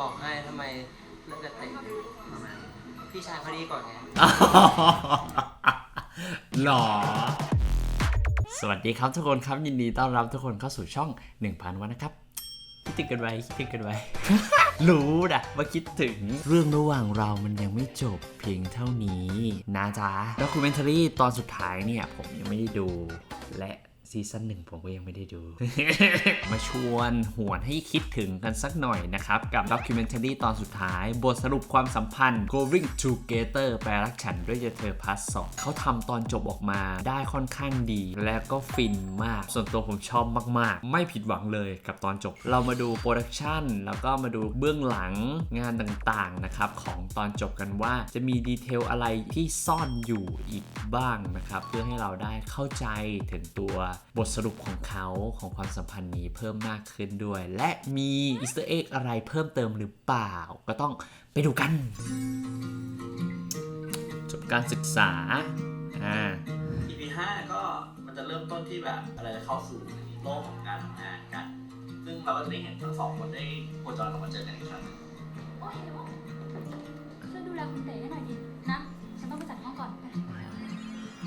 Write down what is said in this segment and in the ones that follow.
บอกให้ทำไมเลิกกับเต๋พี่ชายเขาดีก่อนไง หรอ สวัสดีครับทุกคนครับยินดีต้อนรับทุกคนเข้าสู่ช่อง 1000 วันนะครับ คิดถึงกันไว้คิดถึงกันไว้ รู้นะว่าคิดถึงเรื่องระหว่างเรามันยังไม่จบเพียงเท่านี้นะจ๊ะด็อกิเมนทารีตอนสุดท้ายเนี่ย ผมยังไม่ได้ดูและ ซีซั่นหนึ่งผมก็ยังไม่ได้ดู มาชวนหวนให้คิดถึงกันสักหน่อยนะครับ กับด็อกิเมนทารีตอนสุดท้าย บทสรุปความสัมพันธ์ Going Together แปลรักฉันด้วยเธอพาร์ทสองเขาทำตอนจบออกมาได้ค่อนข้างดี และก็ฟินมาก ส่วนตัวผมชอบมาก ๆ ไม่ผิดหวังเลยกับตอนจบ เรามาดูโปรดักชันแล้วก็มาดูเบื้องหลังงานต่าง ๆ นะครับ ของตอนจบกันว่าจะมีดีเทลอะไรที่ซ่อนอยู่อีกบ้างนะครับ เพื่อให้เราได้เข้าใจถึงตัวบทสรุปของเขาของความสัมพันธ์นี้เพิ่มมากขึ้นด้วย และมีอีสเตอร์เอ็กอะไรเพิ่มเติมหรือเปล่า ก็ต้องไปดูกัน จบการศึกษาอ่า EP ห้าก็มันจะเริ่มต้นที่แบบอะไรจะเข้าสู่โลกของการทำงานกัน ซึ่งเราก็จะได้เห็นทั้งสองคนได้โคจรออกมาเจอกันอีกครั้งหนึ่งโอ้ยเดี๋ยวช่วยดูแลคุณเต๋ให้หน่อยดินะ ฉันต้องไปจัดห้องก่อน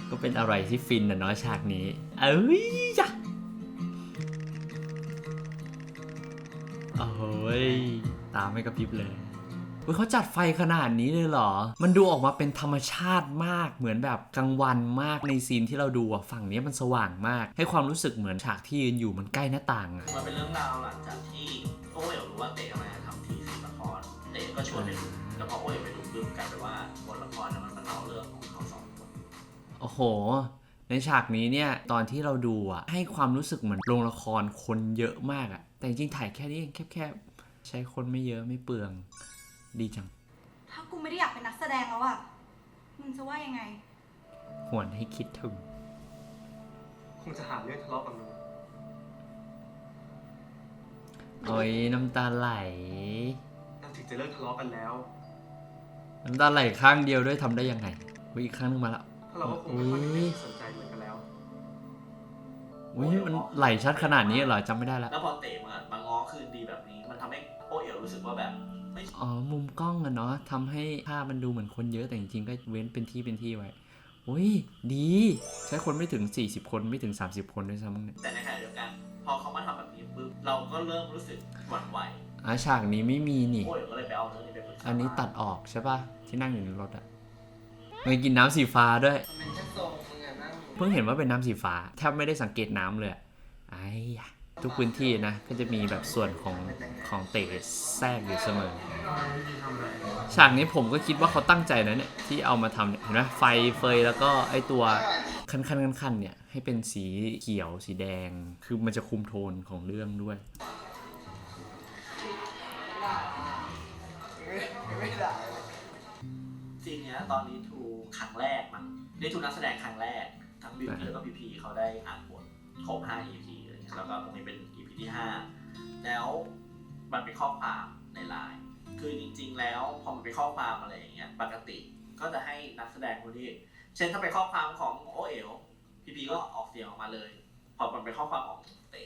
ก็เป็นอะไรที่ฟินนะเนาะฉากนี้ เอ้ยยะโอ้ย ตามไม่กระพริบเลยเฮ้ยเขาจัดไฟขนาดนี้เลยเหรอ มันดูออกมาเป็นธรรมชาติมาก เหมือนแบบกลางวันมากในซีนที่เราดูอะฝั่งนี้มันสว่างมาก ให้ความรู้สึกเหมือนฉากที่ยืนอยู่มันใกล้หน้าต่างอะมันเป็นเรื่องราวหลังจากที่โอเอ๋วรู้ว่าเต๋กำลังจะทำทีสิละครเต๋ก็ชวนไปดูแล้วพอโอเอ๋วไปดูปุ๊บกลายเป็นว่าบทละครนั้น อ้โห ในฉากนี้เนี่ย ตอนที่เราดูอะให้ความรู้สึกเหมือนโรงละครคนเยอะมากอะแต่จริงๆถ่ายแค่นี้เองแคบๆ ใช้คนไม่เยอะไม่เปลือง ดีจัง ถ้ากูไม่ได้อยากเป็นนักแสดงแล้วอะมึงจะว่ายังไง หวนให้คิดถึง คงจะหาเรื่องทะเลาะกับหนูโอ้ยน้ำตาไหล เราถึงจะเลิกทะเลาะกันแล้ว น้ำตาไหลข้างเดียวด้วยทำได้ยังไงอุ๊ยอีกข้างนึงมาแล้ว เพราะเราก็คงไม่ค่อยมีสนใจเหมือนกันแล้ว อุ้ยมันไหลชัดขนาดนี้เหรอจำไม่ได้ละแล้วพอเต๋มามาง้อคืนดีแบบนี้ มันทำให้โอเอ๋วรู้สึกว่าแบบไม่อ๋อมุมกล้องอะเนาะทำให้ภาพมันดูเหมือนคนเยอะแต่จริงๆก็เว้นเป็นที่เป็นที่ไว้อุ้ยดี ใช้คนไม่ถึง 40 คนไม่ถึง 30 คนด้วยซ้ำมั้งเนี่ยแต่ในขณะเดียวกัน พอเขามาทำแบบนี้ปุ๊บเราก็เริ่มรู้สึกหวั่นไหวอะฉากนี้ไม่มีนี่โอเอ๋วก็เลยไปเอาเรื่องนี้ไปปรึกษาอันนี้ตัดออกใช่ปะที่นั่งอยู่ในรถอะ มันกินน้ำสีฟ้าด้วย เป็นแค่ทรงมึงอะนั่งเพิ่งเห็นว่าเป็นน้ำสีฟ้าแทบไม่ได้สังเกตน้ำเลยอะไอ้ยะทุกพื้นที่นะก็จะมีแบบส่วนของของเตะแทรกอยู่เสมอ ฉากนี้ผมก็คิดว่าเขาตั้งใจนะเนี่ยที่เอามาทำเนี่ยเห็นไหมไฟเฟยแล้วก็ไอตัวคันคันคันคันๆเนี่ยให้เป็นสีเขียวสีแดง คือมันจะคุมโทนของเรื่องด้วย ไม่ได้ซีนเนี้ยตอนนี้ทู ครั้งแรกมั้งได้ทูนักแสดงครั้งแรก ทั้งบิวตี้แล้วก็พีพีเขาได้อ่านบทครบ 5 EP อะไรเงี้ยแล้วก็ตรงนี้เป็น EP ที่ 5 แล้วมันเป็นข้อความในไลน์คือจริง ๆ แล้วพอมันเป็นข้อความอะไรอย่างเงี้ยปกติก็จะให้นักแสดงคนที่เช่นถ้าเป็นข้อความของโอเอ๋วพีพีก็ออกเสียงออกมาเลย พอมันเป็นข้อความของเต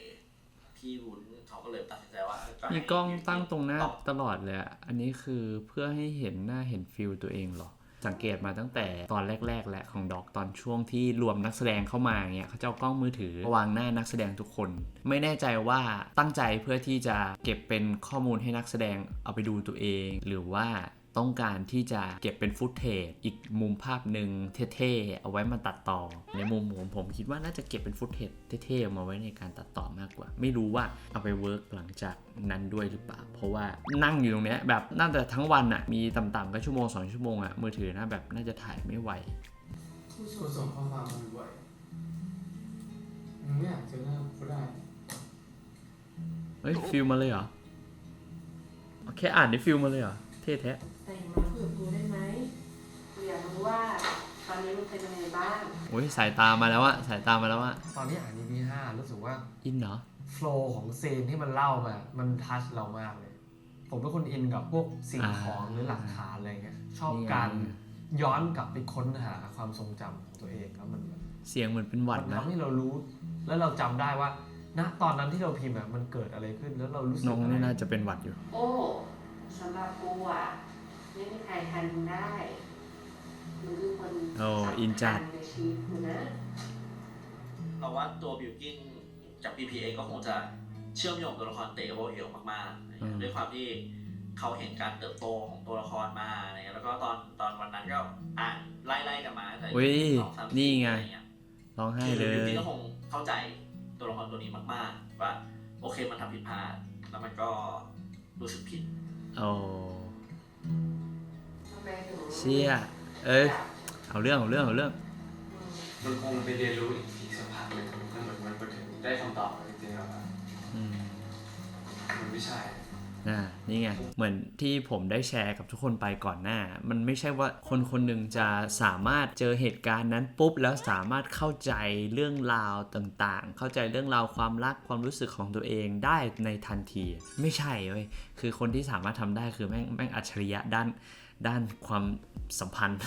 พี่วุ้นเขาก็เลยตัดสินใจว่าเให้มีกล้องตั้งตรงหน้าต้องตลอดเลยอะอันนี้คือเพื่อให้เห็นหน้าเห็นฟิลตัวเองเหรอ สังเกตมาตั้งแต่ตอนแรก ๆแหละของด็อกตอนช่วงที่รวมนักแสดงเข้ามาเนี่ยเขาจะเอากล้องมือถือวางหน้านักแสดงทุกคน ไม่แน่ใจว่าตั้งใจเพื่อที่จะเก็บเป็นข้อมูลให้นักแสดงเอาไปดูตัวเอง หรือว่า ต้องการที่จะเก็บเป็นฟุตเทจอีกมุมภาพหนึ่งเท่ๆ เอาไว้มาตัดต่อ ในมุมผมผมคิดว่าน่าจะเก็บเป็นฟุตเทจเท่ๆเอามาไว้ในการตัดต่อมากกว่า ไม่รู้ว่าเอาไปเวิร์กหลังจากนั้นด้วยหรือเปล่า เพราะว่านั่งอยู่ตรงเนี้ยแบบน่าจะทั้งวันอะมีต่ำๆก็ชั่วโมงสองชั่วโมงอะมือถือนะแบบน่าจะถ่ายไม่ไหวคุณส่งข้อความมาบ่อยมึงไม่อยากเจอหน้าเขาได้เฮ้ยฟิลมาเลยเหรอแค่อ่านได้ฟิลมาเลยเหรอเท่แท้แต่งมา คุยกับกูได้ไหมกูอยากรู้ว่าตอนนี้มึงเป็นยังไงบ้าง โอ้ยสายตามาแล้วอะสายตามาแล้วอะตอนนี้อ่าน EP ห้ารู้สึกว่าอินเหรอ โฟล์ของซีนที่มันเล่ามา มันทัชเรามากเลย ผมเป็นคนอินกับพวกสิ่งของหรือหลักฐานอะไรเงี้ย ชอบนี่ไงการย้อนกลับไปค้นหาความทรงจำของตัวเองแล้วมันแบบเสียงเหมือนเป็นหวัดมันนะ ทำให้เรารู้ แล้วเราจำได้ว่า ณตอนนั้นที่เราพิมพ์แบบมันเกิดอะไรขึ้นแล้วเรารู้สึน้กองอะไร นี่น่าจะเป็นหวัดอยู่ โอ้ฉอะ ไม่มีใครทันได้มึงคือคนโอ้อินจัด สำคัญในชีวิตกูนะ เราว่าตัวบิวกินจาก PPA ก็คงจะเชื่อมโยงตัวละครเตะกับโบเอลมากๆอะไรเงี้ยอืมด้วยความที่เขาเห็นการเติบโตของตัวละครมาอะไรเงี้ยแล้วก็ตอนตอนวันนั้นก็อ่านไล่ๆกันมาตั้งแต่อุ้ยสองสามนี่สี่ไงอะไรเงี้ยร้องไห้เลคือยบิวกินก็คงเข้าใจตัวละครตัวนี้มากๆ ว่าโอเคมันทำผิดพลาด แล้วมันก็รู้สึกผิด โอ้ทำไมถึง เชี่ยเอ้ยเอาเรื่องเอาเรื่องเอาเรื่อง มันคงไปเรียนรู้อีกทีสักพักหนึ่งมันเหมือนมันถึงได้คำตอบจริงๆแล้วอะอืมมันไม่ใช่อ่านี่ไง เหมือนที่ผมได้แชร์กับทุกคนไปก่อนหน้า มันไม่ใช่ว่าคนคนหนึ่งจะสามารถเจอเหตุการณ์นั้นปุ๊บ แล้วสามารถเข้าใจเรื่องราวต่างๆ เข้าใจเรื่องราวความรักความรู้สึกของตัวเองได้ในทันที ไม่ใช่เว้ยคือคนที่สามารถทำได้คือแม่งแม่งอัจฉริยะด้าน ด้านความสัมพันธ์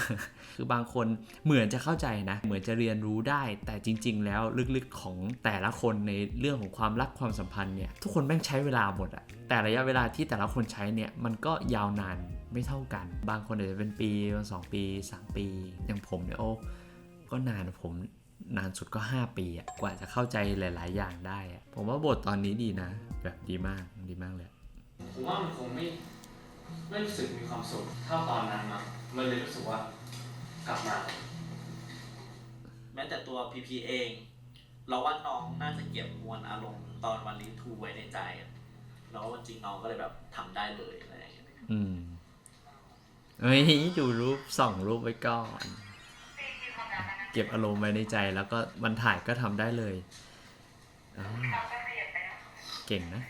คือบางคนเหมือนจะเข้าใจนะ เหมือนจะเรียนรู้ได้ แต่จริง ๆ แล้วลึกๆของแต่ละคนในเรื่องของความรักความสัมพันธ์เนี่ย ทุกคนแม่งใช้เวลาหมดอะแต่ระยะเวลาที่แต่ละคนใช้เนี่ย มันก็ยาวนานไม่เท่ากัน บางคนอาจจะเป็นปีบางสองปีสามปี อย่างผมเนี่ยโอ้ ก็นานผมนานสุดก็ 5 ปีอะกว่าจะเข้าใจหลาย ๆ อย่างได้อะผมว่าบทตอนนี้ดีนะ แบบดีมากดีมากเลยผมว่ามันคงไม่ ไม่รู้สึกมีความสุขเท่าตอนนั้นมั้งมันเลยรู้สึกว่ากลับมา แม้แต่ตัว PP เอง เราว่าน้องน่าจะเก็บมวลอารมณ์ตอนวันลิทูไว้ในใจอะแล้ววันจริงน้องก็เลยแบบทำได้เลยอะไรอย่างเงี้ยอืมเฮ้ยดูรูปส่องรูปไว้ก่อน เก็บอารมณ์ไว้ในใจแล้วก็วันถ่ายก็ทำได้เลยอ้าวเก่งนะ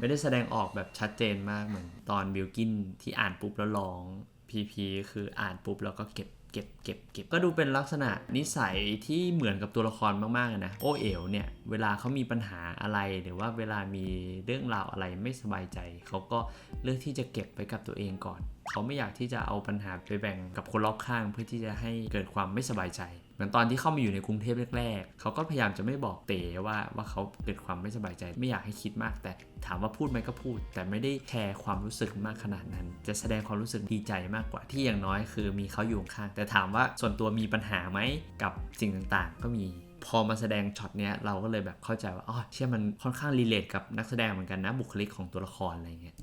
ไม่ได้แสดงออกแบบชัดเจนมากเหมือนตอนบิลกินที่อ่านปุ๊บแล้วร้องพีพีคืออ่านปุ๊บแล้วก็เก็บเก็บเก็บเก็บก็ดูเป็นลักษณะนิสัยที่เหมือนกับตัวละครมากๆนะโอเอ๋วเนี่ย เวลาเขามีปัญหาอะไร หรือว่าเวลามีเรื่องราวอะไรไม่สบายใจ เขาก็เลือกที่จะเก็บไว้กับตัวเองก่อน เขาไม่อยากที่จะเอาปัญหาไปแบ่งกับคนรอบข้าง เพื่อที่จะให้เกิดความไม่สบายใจเหมือนตอนที่เข้ามาอยู่ในกรุงเทพแรกๆเขาก็พยายามจะไม่บอกเต๋ว่าว่าเขาเกิดความไม่สบายใจ ไม่อยากให้คิดมาก แต่ถามว่าพูดไหมก็พูด แต่ไม่ได้แชร์ความรู้สึกมากขนาดนั้น จะแสดงความรู้สึกดีใจมากกว่าที่อย่างน้อยคือมีเขาอยู่ข้างแต่ถามว่าส่วนตัวมีปัญหาไหมกับสิ่งต่างๆ ก็มีพอมาแสดงช็อตเนี้ยเราก็เลยแบบเข้าใจว่าอ๋อเชื่อมันค่อนข้างรีเลทกับนักแสดงเหมือนกันนะบุคลิกของตัวละครอะไรเงี้ย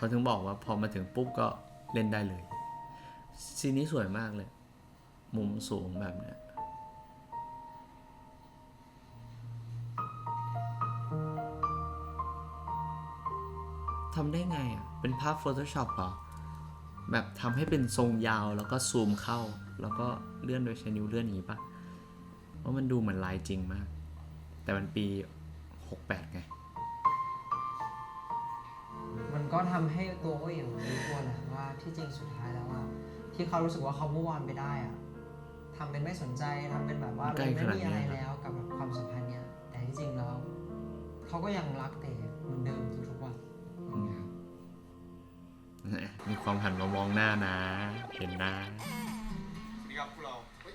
เขาถึงบอกว่าพอมาถึงปุ๊บก็เล่นได้เลยซีนนี้สวยมากเลย มุมสูงแบบเนี้ยทำได้ไงอะ เป็นภาพ Photoshop เหรอ แบบทำให้เป็นทรงยาวแล้วก็ซูมเข้า แล้วก็เลื่อนโดยใช้นิ้วเลื่อนอย่างนี้ปะเพราะมันดูเหมือนลายจริงมาก แต่มันปี 68 ไง ก็ทำให้ตัวโอเอ๋วรู้ตัวแหละว่าที่จริงสุดท้ายแล้วอะที่เขารู้สึกว่าเขาเมื่อวานไปได้อะทำเป็นไม่สนใจทำเป็นแบบว่าใกล้ไม่ขนาดมีอะไรนี้เหรอแล้วกับแบบความสัมพันธ์เนี้ยแต่ที่จริงแล้วเขาก็ยังรักเต๋เหมือนเดิมทุกๆวันอืมมีความหันมามองหน้านะ เห็นหน้านี่ครับพวกเรา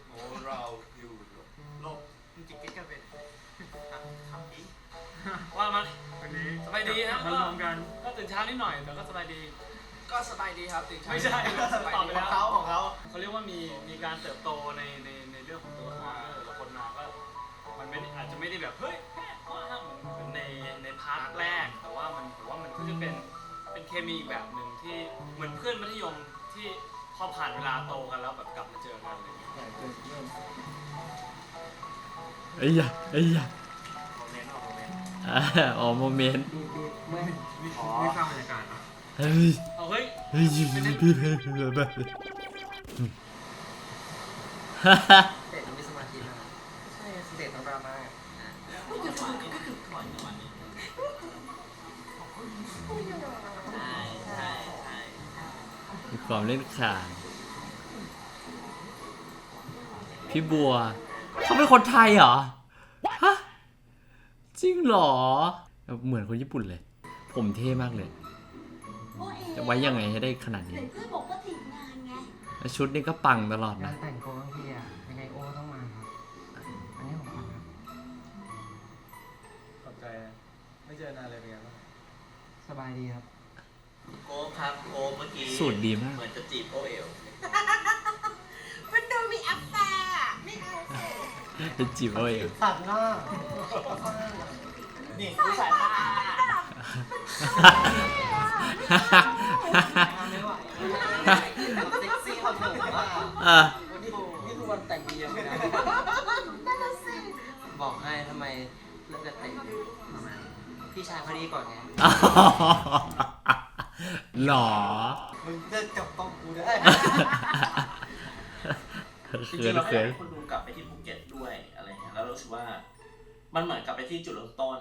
โอ้เราอยู่ลบจริงๆกันเป็น ทำดีว่ามันวันนี้สบายดีครับมารวมกันก็ตื่นเช้านิดหน่อยแต่ก็สบายดี ก็สบายดีครับตื่นเช้าไม่ใช่ตอบไปแล้วเขาของเขาเขาเรียกว่ามีมีการเติบโตในในในเรื่องของตัวละครด้วยแต่ละคนมาก็มันไม่ได้อาจจะไม่ได้แบบเฮ้ยแม่ว่าเหมือนในในพาร์ทแรก แต่ว่ามันผมว่ามันก็จะเป็นเป็นเคมีอีกแบบหนึ่งที่เหมือนเพื่อนมัธยมที่พอผ่านเวลาโตกันแล้วแบบกลับมาเจอกันอะไรอย่างเงี้ยเอ้ยอย่าเอ้ยอย่าโมเมน ต์ออกโมเมนต์อ่าอ๋อโมเมนต์นี่นี่สร้างบรรยากาศเนะเฮ้ยเอาเฮ้ยเฮ้ยพี่พี่พี่พี่แบบเตะต้องมีสมาธินะใช่เตะต้องดราม่าใช่ใช่ใช่มีความเล่นขานพี่บัว เขาเป็นคนไทยเหรอ ฮะ จริงเหรอ เหมือนคนญี่ปุ่นเลย ผมเท่มากเลยโอเอ๋จะไว้ยังไงให้ได้ขนาดไหนนี้ เพื่อนบอกว่าติดงานไงเแล้วชุดนี้ก็ปังตลอดงานะ นแต่งโกทั้งทีอะยังไงโอก็ต้องมาครับ อันนี้ของขวัญครับ ขอบใจนะไม่เจอนานเลยเป็นไงบ้าง สบายดีครับ โก้ครับโก้เมื่อกี้สูตรดีมาก เหมือนจะจีบโอเอล เป็นจีบเอาเองตัดหน้านี่ผู้ชายผ้าไม่ไหวเซ็กซี่เขาถึงว่าเออนี่นี่คือวันแต่งปีเลยนะบอกให้ทำไมเลิกแต่แต่งพี่ชายพอดีก่อนไงหรอมึงจะจับต้องกูได้จริ เขิงนๆเราก็อเขิยากนให้คนดูกลับไปที่ภูเก็ตด้วยอะไรเงี้ยแล้วรู้สึกว่า มันเหมือนกลับไปที่จุดเริ่มต้น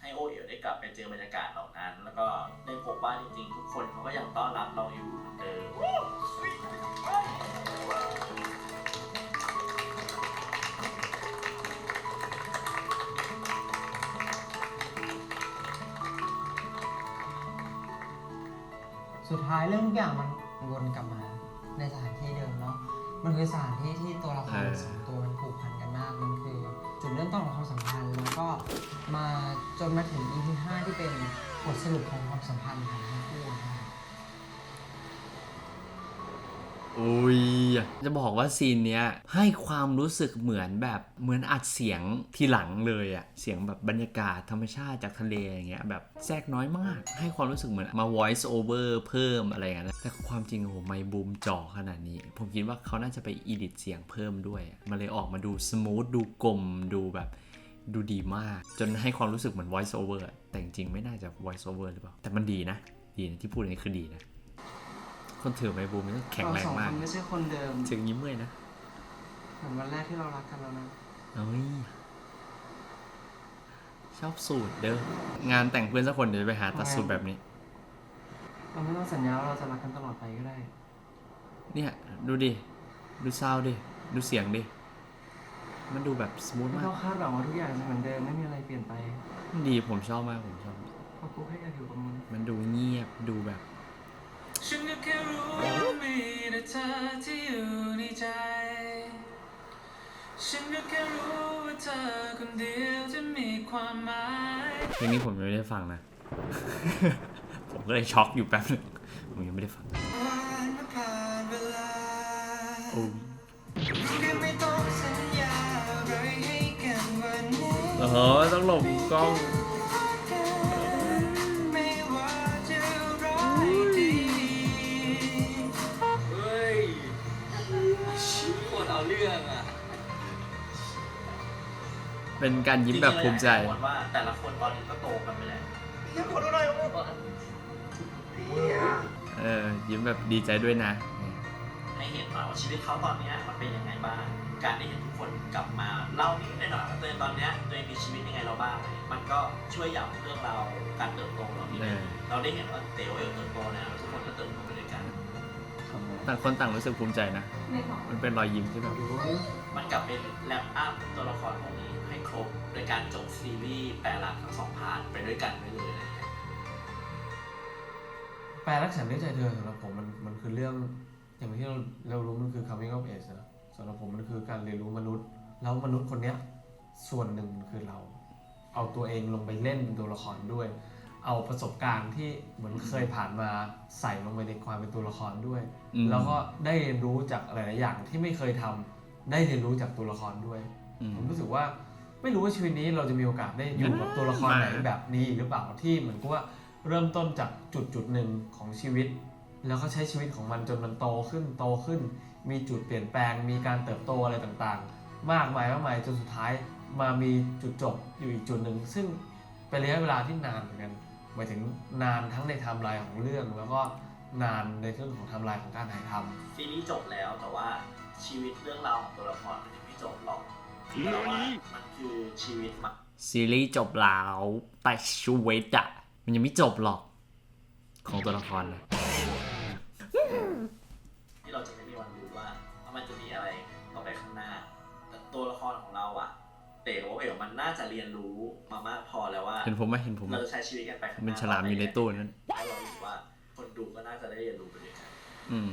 ให้โอเอ๋วได้กลับไปเจอบรรยากาศเหล่านั้น แล้วก็ได้พบว่าจริงๆทุกคนเขาก็ยังต้อนรับเราอยู่เหมือนเดิมสุดท้ายเรื่องทุกอย่างมันวนกลับมาในสถานที่เดิมเนาะ มันคือสถานที่ที่ตัวละครเออ สองตัวมันผูกพันกันมาก มันคือจุดเริ่มต้นของความสัมพันธ์ แล้วก็มาจนมาถึง EP 5ที่เป็นบทสรุปของความสัมพันธ์ของทั้งคู่นะครับ อุ้ยจะบอกว่าซีนเนี้ยให้ความรู้สึกเหมือนแบบเหมือนอัดเสียงทีหลังเลยอะเสียงแบบบรรยากาศธรรมชาติจากทะเลอย่างเงี้ยแบบแทรกน้อยมาก ให้ความรู้สึกเหมือนมา voice over เพิ่มอะไรอย่างเงี้ยแต่ความจริงโอ้โหไมค์บูมจ่อขนาดนี้ ผมคิดว่าเขาน่าจะไปอีดิทเสียงเพิ่มด้วยมันเลยออกมาดูสมูทดูกลมดูแบบดูดีมาก จนให้ความรู้สึกเหมือน voice over แต่จริงไม่น่าจะ voice over หรือเปล่าแต่มันดีนะดีนะที่พูดอย่างนี้คือดีนะ คนถือไมค์บูมนี่ต้องแข็งแรงมากเสองคนไม่ใช่คนเดิมเสียงยิ้มเลยนะเหมือนวันแรกที่เรารักกันแล้วนะเอ้ยชอบสูตรเด้องานแต่งเพื่อนสักคนเดี๋ยวไปหาตัดสูตรแบบนี้ เราไม่ต้องสัญญาว่าเราจะรักกันตลอดไปก็ได้ เนี่ย ดูดิ ดูซาวด์ดิ ดูเสียงดิ มันดูแบบสมูทไม่มาก ต้องคาดหวังว่าทุกอย่างจะเหมือนเดิมไม่มีอะไรเปลี่ยนไปมันดีผมชอบมากผมชอบ เพราะกูแค่อยากอยู่กับมึงมันดูเงียบดูแบบ ฉันก็แค่รู้ว่ามีแต่เธอที่อยู่ในใจ ฉันก็แค่รู้ว่าเธอคนเดียวจะมีความหมายเพลงนี้ผมยังไม่ได้ฟังนะ ผมก็เลยช็อกอยู่แป๊บหนึงผมยังไม่ได้ฟังโอ้โอ้โหต้องหลบกล้อง เป็นการยิ้มแบบภูมิใจ ริงๆแล้วอยากว่าแต่ละคนตอนนี้ก็โตกันไปแล้วเออ ยิ้มแบบดีใจด้วยนะ ให้เห็นหน่อยว่าชีวิตเขาตอนเนี้ยมันเป็นยังไงบ้าง การได้เห็นทุกคนกลับมาเล่านิดหน่อยว่าตัวเองตอนเนี้ยตัวเองมีชีวิตยังไงเราบ้าง มันก็ช่วยย้ำเรื่องเราวการเติบโตของเราทีนึงเออ เราได้เห็นว่าเต๋อเอลเติบโตแล้วทุก ต่างคนต่างรู้สึกภูมิใจนะ มันเป็นรอยยิ้มที่แบบ มันกลับเป็นแลปอัพตัวละครพวกนี้ให้ครบ โดยการจบซีรีส์แปลหลักทั้งสองพาร์ทไปด้วยกันไปเลยอะไรอย่างเงี้ยแปลรักฉันด้วยใจเธอสำหรับผมมันมันคือเรื่อง อย่างที่เราเรารู้มันคือ coming of age นะสำหรับผมมันคือการเรียนรู้มนุษย์ แล้วมนุษย์คนเนี้ยส่วนหนึ่งคือเรา เอาตัวเองลงไปเล่นเป็นตัวละครด้วย เอาประสบการณ์ที่เหมือนเคยผ่านมาใส่ลงไปในความเป็นตัวละครด้วย อืม แล้วก็ได้เรียนรู้จากหลายๆอย่างที่ไม่เคยทำได้เรียนรู้จากตัวละครด้วย อืม ผมรู้สึกว่าไม่รู้ว่าชีวิตนี้เราจะมีโอกาสได้อยู่กับตัวละครไหนแบบนี้อีกหรือเปล่าที่เหมือนกับว่าเริ่มต้นจากจุดจุดหนึ่งของชีวิต แล้วก็ใช้ชีวิตของมันจนมันโตขึ้นโตขึ้น มีจุดเปลี่ยนแปลง มีการเติบโตอะไรต่างๆ มากมายมากมายจนสุดท้ายมามีจุดจบอยู่อีกจุดหนึ่งซึ่งเป็นระยะเวลาที่นานเหมือนกัน หมายถึงนานทั้งในไทม์ไลน์ของเรื่อง แล้วก็นานในเรื่องของไทม์ไลน์ของการถ่ายทำซีรีส์จบแล้วแต่ว่าชีวิตเรื่องราวของตัวละครมันยังไม่จบหรอกแต่ว่ามันคือชีวิตมันซีรีส์จบแล้วแต่ชีวิตอะมันยังไม่จบหรอก ของตัวละครนะ ที่เราจะไม่มีวัน เต๋อเอ๋มันน่าจะเรียนรู้มามากพอแล้วว่าเห็นผมไหมเห็นผมไหมเราจะใช้ชีวิตกันไปข้งหมันฉลามอยู่ในตู้นั้น แล้วเราคิดว่า คนดูก็น่าจะได้เรียนรู้ไปด้วยกันอืม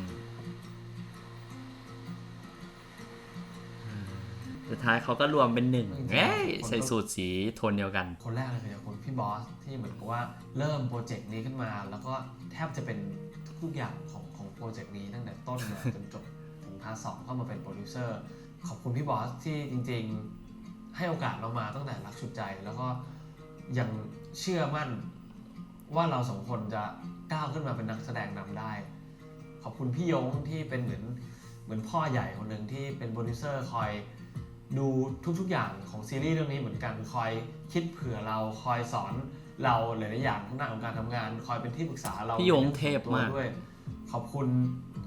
สุดท้ายเขาก็รวมเป็นหนึ่งใส่สูตรสีโทนเดียวกัน คนแรกเลยคือคนพี่บอสที่เหมือนกับว่าเริ่มโปรเจกต์นี้ขึ้นมา แล้วก็แทบจะเป็นทุกอย่างของของโปรเจกต์นี้ตั้งแต่ต้นจนจบถึงพาสองเข้ามาเป็นโปรดิวเซอร์ขอบคุณพี่บอสที่จริง ๆ ให้โอกาสเรามาตั้งแต่รักชุดใจ แล้วก็ยังเชื่อมั่นว่าเราสองคนจะก้าวขึ้นมาเป็นนักแสดงนำได้ ขอบคุณพี่ยงที่เป็นเหมือนเหมือนพ่อใหญ่คนหนึ่งที่เป็นโปรดิวเซอร์คอยดูทุกๆอย่างของซีรีส์เรื่องนี้เหมือนกันคอยคิดเผื่อเราคอยสอนเราหลายๆอย่างทั้งด้านของการทำงาน คอยเป็นที่ปรึกษาเราพี่ยงเทพมากด้วย ขอบคุณ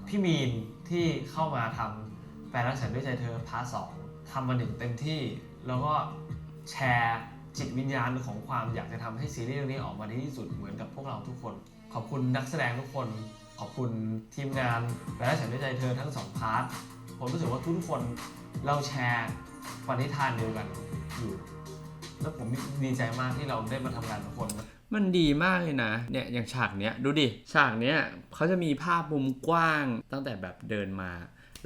พี่มีนที่เข้ามาทำแฟนรักฉันด้วยใจเธอพาร์ทสองทำมาหนึ่งเต็มที่ แล้วก็แชร์จิตวิญญาณของความอยากจะทำให้ซีรีส์เรื่องนี้ออกมาดีที่สุดเหมือนกับพวกเราทุกคน ขอบคุณนักแสดงทุกคน ขอบคุณทีมงานแฟนรักฉันด้วยใจเธอทั้งสองพาร์ทผมรู้สึกว่าทุกคนเราแชร์ปณิธานเดียวกันอยู่ แล้วผมดีใจมากที่เราได้มาทำงานทุกคน มันดีมากเลยนะเนี่ยอย่างฉากเนี้ยดูดิฉากเนี้ยเขาจะมีภาพมุมกว้างตั้งแต่แบบเดินมา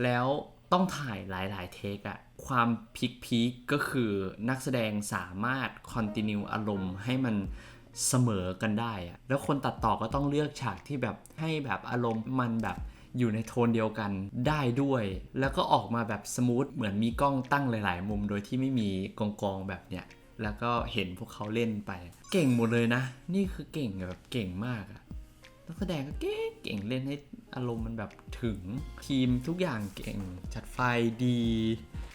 แล้วต้องถ่ายหลายๆเทคอะ ความพีคพีคก็คือนักแสดงสามารถคอนติเนียอารมณ์ให้มันเสมอกันได้อะแล้วคนตัดต่อก็ต้องเลือกฉากที่แบบให้แบบอารมณ์มันแบบอยู่ในโทนเดียวกันได้ด้วย แล้วก็ออกมาแบบสมูทเหมือนมีกล้องตั้งหลาย ๆ มุมโดยที่ไม่มีกองกองแบบเนี้ยแล้วก็เห็นพวกเขาเล่นไป เก่งหมดเลยนะ นี่คือเก่งแบบเก่งมากอะนักแสดงก็เก่งเก่งเล่นให้อารมณ์มันแบบถึงทีมทุกอย่างเก่งจัดไฟดี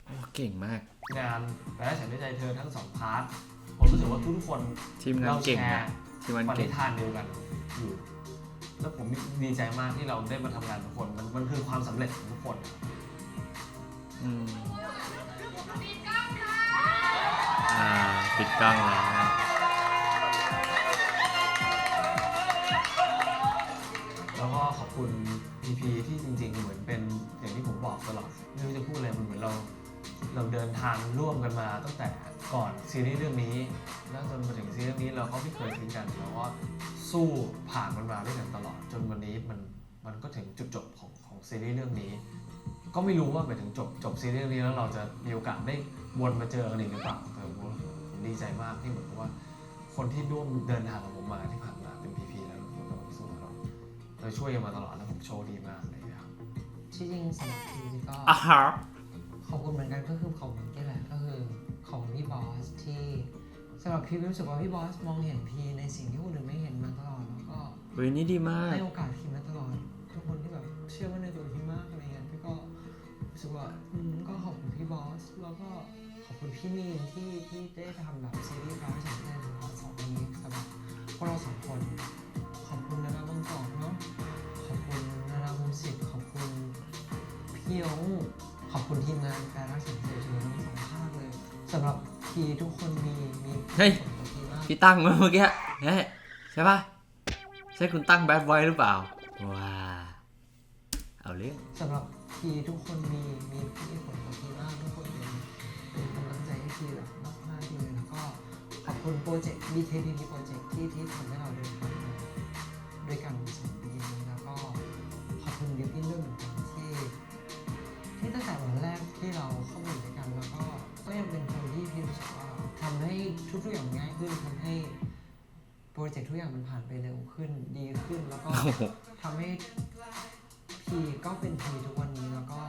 โอ้เก่งมาก งานแฟนรักฉันด้วยใจเธอทั้งสองพาร์ทผมรู้สึกว่าทุกๆคนทีมงานเราเก่งแชนะร์ทีมงานปเก่ณิงธานเดียวกันอยู่แล้วผมดีใจมากที่เราได้มาทำงานทุกคน มันมันคือความสำเร็จของทุกคนอืมอ่าปิดกล้องแล้วแล้วก็ขอบคุณ EP ที่จริง ๆ เหมือนเป็นอย่างที่ผมบอกตลอดไม่รู้จะพูดอะไรมันเหมือนเรา เราเดินทางร่วมกันมาตั้งแต่ก่อนซีรีส์เรื่องนี้ แล้วจนมาถึงซีรีส์เรื่องนี้เราก็ไม่เคยทิ้งกันเราก็สู้ผ่านมันมาด้วยกันตลอด จนวันนี้มันมันก็ถึงจุดจบของของซีรีส์เรื่องนี้ ก็ไม่รู้ว่าไปถึงจบจบซีรีส์เรื่องนี้แล้วเราจะมีโอกาสได้วนมาเจอกันอีกหรือเปล่าแต่ผมว่าผมดีใจมากที่เหมือนกับว่า คนที่ร่วมเดินทางกับผมมาที่ผ่านมาเป็นพีๆแล้วเราก็สู้กับเราเราช่วยกันมาตลอดแล้วผมโชว์ดีมากเลยครับ ที่จริงสำหรับพีก็ อะฮะ ขอบคุณเหมือนกันก็คือของนี่แหละก็คือของพี่บอสที่สำหรับพี่รู้สึกว่าพี่บอสมองเห็นพีในสิ่งที่คนอื่นไม่เห็นมาตลอดแล้วก็เฮ้ยนี่ดีมากให้โอกาสพีมาตลอดทุกคนที่แบบเชื่อมั่นในตัวพีมากอะไรเงี้ยพี่ก็รู้สึกว่าอืมก็ขอบคุณพี่บอสแล้วก็ขอบคุณพี่มีนที่ที่ได้ทำแบบซีรีส์ฟ้าฉันแน่นพาร์ทสองนี้สำหรับพวกเราสองคน ขอบคุณนานาบางกอกเนาะขอบคุณนานามุมสิทธิ์ขอบคุณพี่ยงข อบคุณทีมงานแฟนรักฉันเฉยๆทั้งสองภาคเลยสำหรับพีทุกคนมีมีเฮ้ยผลกับพีมากพี่ตั้งมาเมื่อกี้เฮ้ยใช่ปะใช่คุณตั้งแบดไว้หรือเปล่า ว้า เอาเรื่องสำหรับพีทุกคนมีมีมีผลกับพีมากทุกคนเป็นเป็นกำลังใจให้พีแบบมากๆเลยแล้วก็ขอบคุณโปรเจกต์ BKPP โปรเจกต์ที่ที่ทำให้เราเดินทางมาด้วยกันสองปีนี้ ตั้งแต่วันแรกที่เราเข้ามาอยู่ด้วยกันแล้วก็ก็ยังเป็นคนที่พี่รู้สึกว่าทำให้ทุกๆอย่างง่ายขึ้นทำให้โปรเจกต์ทุกอย่างมันผ่านไปเร็วขึ้นดีขึ้นแล้วก็ทำให้พีก็เป็นพีทุกวันนี้แล้วก็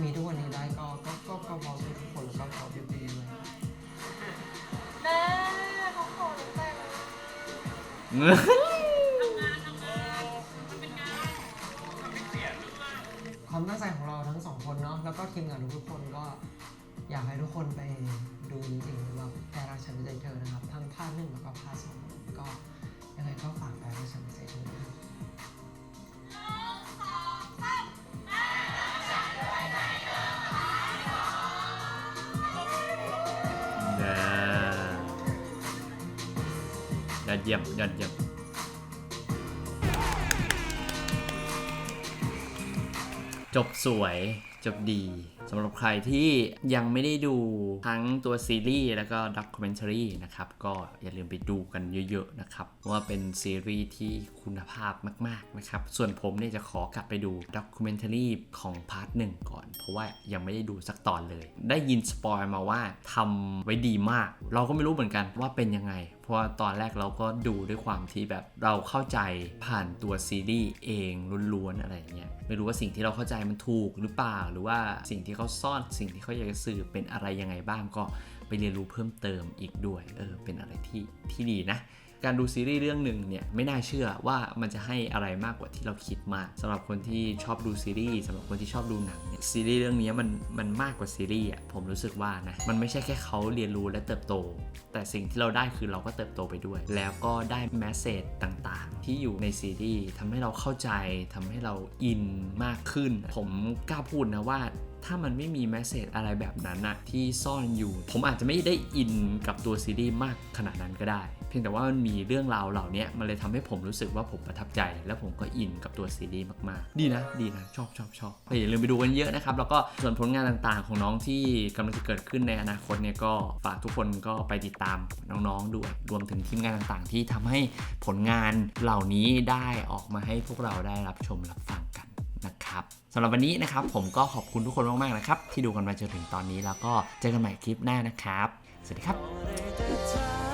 มีทุกวันนี้ได้ก็ก็ก็ก็เพราะทุกคนแล้วก็เพราะบิวตี้ด้วยแม่เขาขอหนูแต่ง ความตั้งใจของเราทั้งสองคนเนาะแล้วก็ทีมงานทุกๆคนก็อยากให้ทุกคนไปดูจริงๆสำหรับแพรรักฉันใจเธอนะครับทั้งภาคหนึ่งแล้วก็ภาคสองก็ยังไงก็ฝากแพรรักฉันใจเธอนะครับเด้อยอดเยี่ยมยอดเยี่ยม จบสวยจบดีสำหรับใครที่ยังไม่ได้ดูทั้งตัวซีรีส์แล้วก็ด็อกิเมน a รีนะครับ ก็อย่าลืมไปดูกันเยอะๆนะครับ ว่าเป็นซีรีส์ที่คุณภาพมากๆนะครับ ส่วนผมเนี่ยจะขอกลับไปดูด็อกิเมน a รีของพาร์ทหนึ่งก่อน เพราะว่ายังไม่ได้ดูสักตอนเลย ได้ยินสปอยมาว่าทำไว้ดีมาก เราก็ไม่รู้เหมือนกันว่าเป็นยังไง ราะว่าตอนแรกเราก็ดูด้วยความที่แบบเราเข้าใจผ่านตัวซีรีส์เองล้วนๆอะไรเงี้ยไม่รู้ว่าสิ่งที่เราเข้าใจมันถูกหรือเปล่า หรือว่าสิ่งที่เขาซ่อนสิ่งที่เขาอยากจะสื่อเป็นอะไรยังไงบ้างก็ไปเรียนรู้เพิ่มเติมอีกด้วยเออเป็นอะไรที่ที่ดีนะ การดูซีรีส์เรื่องหนึ่งเนี่ยไม่น่าเชื่อว่ามันจะให้อะไรมากกว่าที่เราคิดมากสำหรับคนที่ชอบดูซีรีส์สำหรับคนที่ชอบดูหนังเนี่ยซีรีส์เรื่องนี้มันมันมากกว่าซีรีส์อะผมรู้สึกว่านะมันไม่ใช่แค่เขาเรียนรู้และเติบโต แต่สิ่งที่เราได้คือเราก็เติบโตไปด้วย แล้วก็ได้แมสเซจต่างๆ ที่อยู่ในซีรีส์ทำให้เราเข้าใจทำให้เราอินมากขึ้น ผมกล้าพูดนะว่า ถ้ามันไม่มีแมสเซจอะไรแบบนั้นนะที่ซ่อนอยู่ ผมอาจจะไม่ได้อินกับตัวซีรีส์มากขนาดนั้นก็ได้ เพียงแต่ว่ามันมีเรื่องราวเหล่านี้มันเลยทำให้ผมรู้สึกว่าผมประทับใจ และผมก็อินกับตัวซีรีส์มากๆ ดีนะ ดีนะ ชอบชอบชอบอย่าลืมไปดูกันเยอะนะครับ แล้วก็ส่วนผลงานต่างๆ ของน้องที่กำลังจะเกิดขึ้นในอนาคตเนี่ยก็ฝากทุกคนก็ไปติดตามน้องๆด้วยรวมถึงทีมงานต่างๆ ที่ทำให้ผลงานเหล่านี้ได้ออกมาให้พวกเราได้รับชมรับฟังกัน นะครับสำหรับวันนี้นะครับผมก็ขอบคุณทุกคนมากๆนะครับ ที่ดูกันมาจนถึงตอนนี้แล้วก็เจอกันใหม่คลิปหน้านะครับ สวัสดีครับ